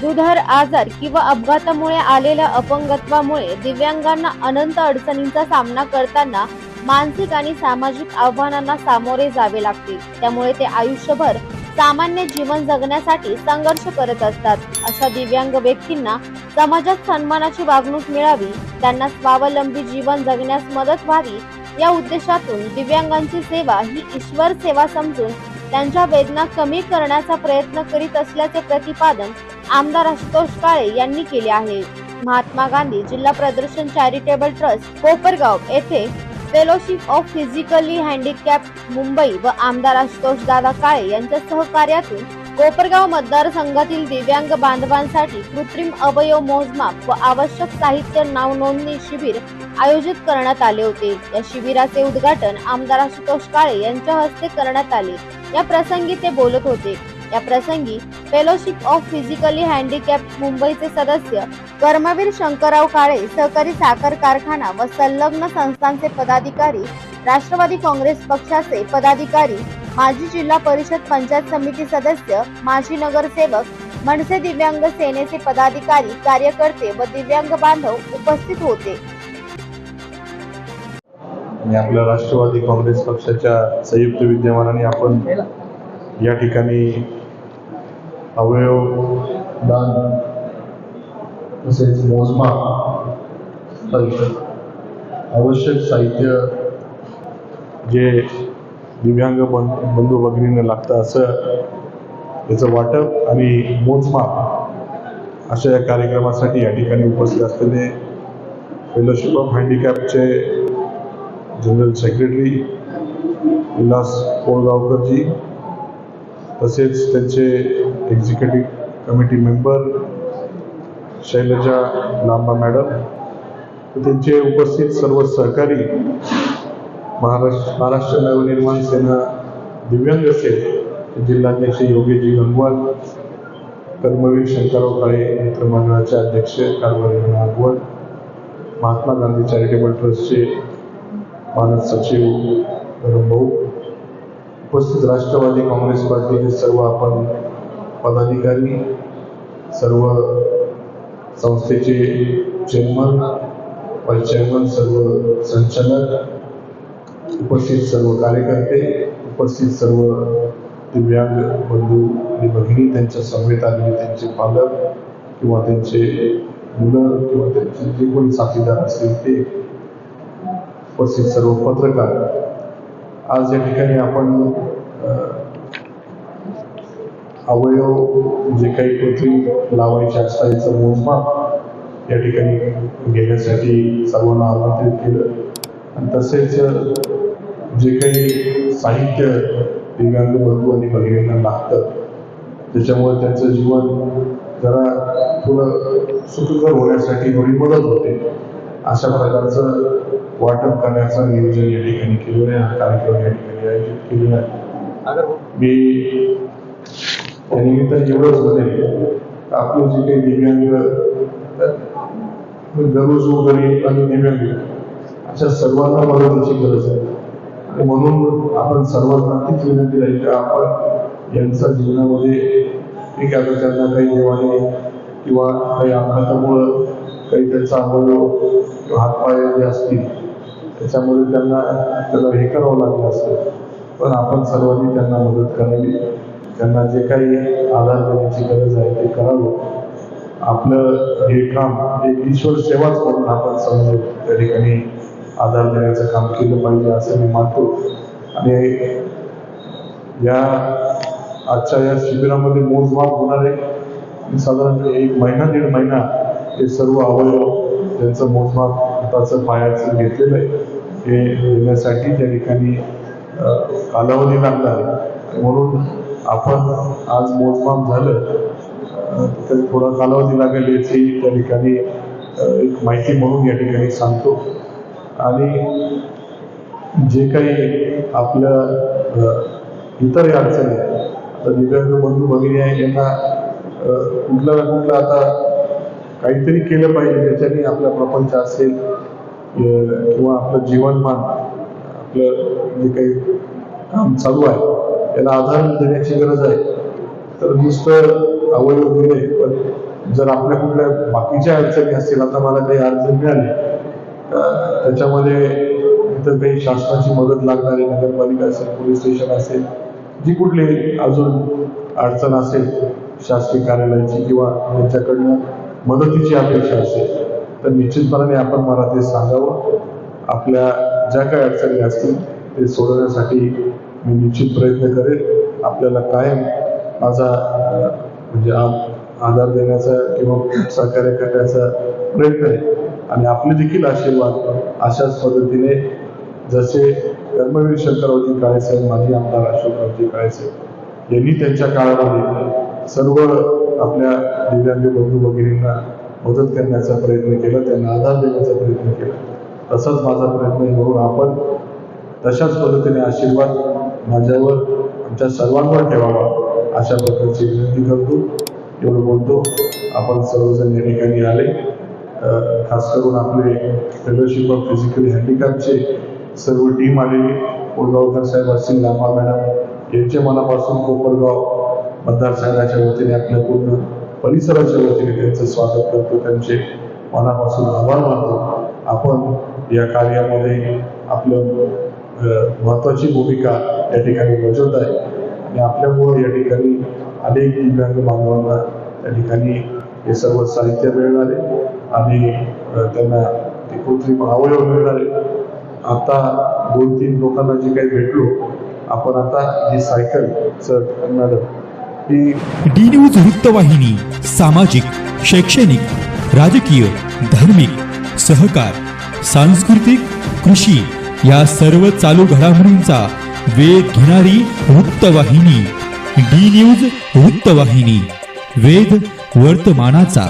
दुधर आजार किंवा अपघातामुळे आलेल्या अपंगत्वामुळे दिव्यांगांना अनंत अडचणींचा सामना करताना मानसिक आणि सामाजिक आव्हानांना सामोरे जावे लागते. त्यामुळे ते आयुष्यभर सामान्य जीवन जगण्यासाठी संघर्ष करत असतात. अशा दिव्यांग व्यक्तींना समाजात सन्मानाची वागणूक मिळावी त्यांना स्वावलंबी जीवन जगण्यास मदत व्हावी या उद्देशातून दिव्यांगांची सेवा ही ईश्वर सेवा समजून त्यांच्या वेदना कमी करण्याचा प्रयत्न करीत असल्याचे प्रतिपादन आमदार आशुतोष काळे यांनी केले आहे. महात्मा गांधी जिल्हा प्रदर्शन चॅरिटेबल ट्रस्ट कोपरगाव येथे fellowship of physically handicap Mumbai व आमदार आशुतोष दादा काळे यांच्या सहकार्यातून कोपरगाव मतदारसंघातील दिव्यांग बांधवांसाठी कृत्रिम अवयव मोजमाप व आवश्यक साहित्य नाव नोंदणी शिबिर आयोजित करण्यात आले होते. या शिबिराचे उद्घाटन आमदार आशुतोष काळे यांच्या हस्ते करण्यात आले. या प्रसंगी ते बोलत होते. या प्रसंगी फेलोशिप ऑफ फिजिकली हँडिकॅप मुंबईचे सदस्य कर्मवीर शंकरराव काळे सहकारी साखर कारखाना व संलग्न संस्थांचे पदाधिकारी राष्ट्रवादी काँग्रेस पक्षाचे पदाधिकारी माजी जिल्हा परिषद पंचायत समिती सदस्य माजी नगरसेवक मनसे दिव्यांग सेनेचे पदाधिकारी कार्यकर्ते व दिव्यांग बांधव उपस्थित होते. आणि आपल्या राष्ट्रवादी काँग्रेस पक्षाच्या संयुक्त विद्यमानाने आपण या ठिकाणी अवयव दान तसेच मोजमाप आवश्यक साहित्य जे दिव्यांग बंधू भगिनींना लागतं असं याचं वाटप आणि मोजमाप अशा या कार्यक्रमासाठी या ठिकाणी उपस्थित असलेले फेलोशिप ऑफ हँडिकॅपचे जनरल सेक्रेटरी विलास कोळगावकरजी तसेच त्यांचे executive committee member Shailaja Lamba madam त्यांचे उपस्थित सर्व सहकारी महाराष्ट्र महाराष्ट्र नवनिर्माण सेना दिव्यांग सेल जिल्हाध्यक्ष योगीजी गंगवाल कर्मवीर शंकरराव काळे मित्रमंडळाचे अध्यक्ष कारभारी नागवड महात्मा गांधी चॅरिटेबल ट्रस्टचे मानद सचिव धरम भाऊ उपस्थित राष्ट्रवादी काँग्रेस पार्टीचे सर्व आपण पदाधिकारी सर्व संस्थेचे चेअरमन वाईस चेअरमन सर्व संचालक उपस्थित सर्व कार्यकर्ते उपस्थित सर्व दिव्यांग बंधू आणि भगिनी त्यांच्या समवेत आलेले त्यांचे पालक किंवा त्यांचे मुलं किंवा त्यांचे जे कोणी साथीदार असतील ते उपस्थित सर्व पत्रकार. आज या ठिकाणी आपण अवयव जे काही कृती लावायचे असतात याचं मोजमाप या ठिकाणी घेण्यासाठी सर्वांना आमंत्रित केलं. आणि तसेच जे काही साहित्य दिव्यांग बंधू आणि भगिनींना लागतं त्याच्यामुळे त्यांचं जीवन जरा थोडं सुखकर होण्यासाठी थोडी मदत होते. अशा प्रकारचं वाटप करण्याचं नियोजन या ठिकाणी केलेलं आहे हा कार्यक्रम या ठिकाणी आयोजित केलेला आहे. मी त्या निमित्ताने एवढंच म्हणेल आपलं जे काही दिव्यांग गरजू गरीब आणि दिव्यांग अशा सर्वांना मदतीची गरज आहे. म्हणून आपण सर्वांना तीच विनंती राहील की आपण यांच्या जीवनामध्ये ठीक आता त्यांना काही देवाने किंवा काही अपघातामुळं काही त्यांचा अवयव किंवा हातपाय जे असतील त्याच्यामुळे त्यांना त्याला हे करावं लागलं असतं. पण आपण सर्वांनी त्यांना मदत करावी. त्यांना जे काही आधार देण्याची गरज आहे ते करावं. आपलं हे काम एक ईश्वर सेवाच म्हणून आपण समजू त्या ठिकाणी आधार देण्याचं काम केलं पाहिजे असं मी मानतो. आणि या आजच्या या शिबिरामध्ये मोजमाप होणार आहे साधारण एक महिना दीड महिना हे सर्व अवयव त्यांचं मोजमाप हाताचं पायाचं घेतलेलं आहे. हे देण्यासाठी त्या ठिकाणी कालावधी लागला आहे. म्हणून आपण आज मोजमाप झालं तर थोडा कालावधी लागेल याची त्या ठिकाणी एक माहिती म्हणून या ठिकाणी सांगतो. आणि जे काही आपल्या इतरही इतर अडचणी आहेत दिव्यांग बंधू भगिनी आहे यांना कुठलं ना कुठलं आता काहीतरी केलं पाहिजे त्याच्याने आपला प्रपंच असेल किंवा आपलं जीवनमान आपलं जे काही काम चालू आहे त्याला आधार देण्याची गरज आहे. तर नुसतं अवयव दिले पण जर आपल्या कुठल्या बाकीच्या अडचणी असतील आता मला काही अडचण मिळाली त्याच्यामध्ये इतर काही शासनाची मदत लागणारी नगरपालिका असेल पोलीस स्टेशन असेल जी कुठली अजून अडचण असेल शासकीय कार्यालयाची किंवा त्यांच्याकडनं मदतीची अपेक्षा असेल तर निश्चितपणाने आपण मला ते सांगावं. आपल्या ज्या काही अडचणी असतील ते सोडवण्यासाठी मी निश्चित प्रयत्न करेन आपल्याला कायम माझा म्हणजे आधार देण्याचा किंवा सहकार्य करण्याचा प्रयत्न आहे. आणि आपले देखील आशीर्वाद अशाच पद्धतीने जसे कर्मवीर शंकररावजी काळेसाहेब माजी आमदार अशोकरावजी काळेसाहेब यांनी त्यांच्या काळामध्ये सर्व आपल्या दिव्यांग बंधू भगिनींना मदत करण्याचा प्रयत्न केला त्यांना आधार देण्याचा प्रयत्न केला. तसाच माझा प्रयत्न म्हणून आपण तशाच पद्धतीने आशीर्वाद माझ्यावर आमच्या सर्वांवर ठेवावा. अशा प्रकारची विनंती करतो. एवढं बोलतो. आपण सर्वजण या ठिकाणी आले. खास करून आपले फेलोशिप ऑफ फिजिकली हँडिकॅपचे सर्व टीम आलेली कोळगावकर साहेब असतील लांबा मॅडम यांचे मनापासून कोपरगाव मतदारसंघाच्या वतीने आपल्या पूर्ण परिसराच्या वतीने त्यांचं स्वागत करतो. त्यांचे मनापासून आभार मानतो. आपण या कार्यामध्ये आपलं महत्त्वाची भूमिका या ठिकाणी बजावत आहे. आणि आपल्यामुळे या ठिकाणी अनेक दिव्यांग बांधवांना या ठिकाणी हे सर्व साहित्य मिळणार आहे. आणि त्यांना ते कोणतरी अवयव मिळणार आहे आता दोन तीन लोकांना जे काही भेटलो आपण आता ही सायकल सर मॅडम ही डी न्यूज वृत्तवाहिनी सामाजिक शैक्षणिक राजकीय धार्मिक सहकार सांस्कृतिक कृषी या सर्व चालू घडामोडींचा वेध घेणारी वृत्तवाहिनी डी न्यूज वृत्तवाहिनी वेध वर्तमानाचा.